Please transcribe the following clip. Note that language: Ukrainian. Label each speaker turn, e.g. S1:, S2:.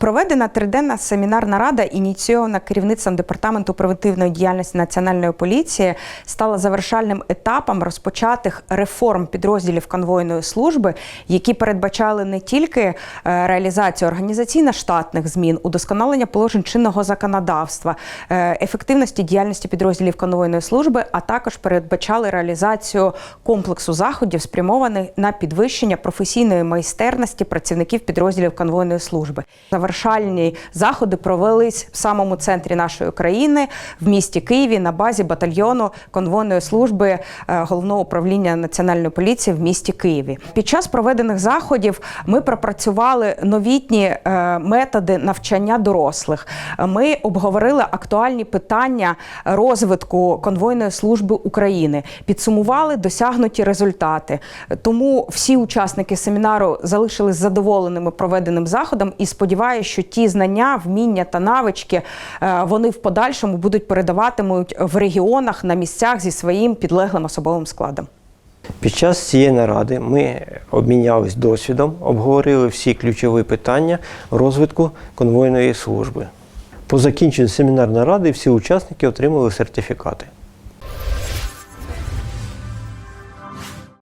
S1: Проведена триденна семінарна рада, ініційована керівництвом департаменту превентивної діяльності Національної поліції, стала завершальним етапом розпочатих реформ підрозділів конвойної служби, які передбачали не тільки е, реалізацію організаційно-штатних змін, удосконалення положень чинного законодавства, е, ефективності діяльності підрозділів конвойної служби, а також передбачали реалізацію комплексу заходів, спрямованих на підвищення професійної майстерності працівників підрозділів конвойної служби. Завершальні заходи провелись в самому центрі нашої країни, в місті Києві, на базі батальйону конвойної служби е, головного управління національної поліції в місті Києві. Під час проведених заходів ми пропрацювали новітні е, методи навчання дорослих. Ми обговорили актуальні питання розвитку конвойної служби України, підсумували досягнуті результати. Тому всі учасники семінару залишились задоволеними проведеним заходом і сподіваюся, що ті знання, вміння та навички е, вони в подальшому будуть передаватимуть в регіонах на місцях зі своїм підлеглим особовим складом.
S2: Під час цієї наради ми обмінялись досвідом, обговорили всі ключові питання розвитку конвойної служби. По закінченню семінарної ради всі учасники отримали сертифікати.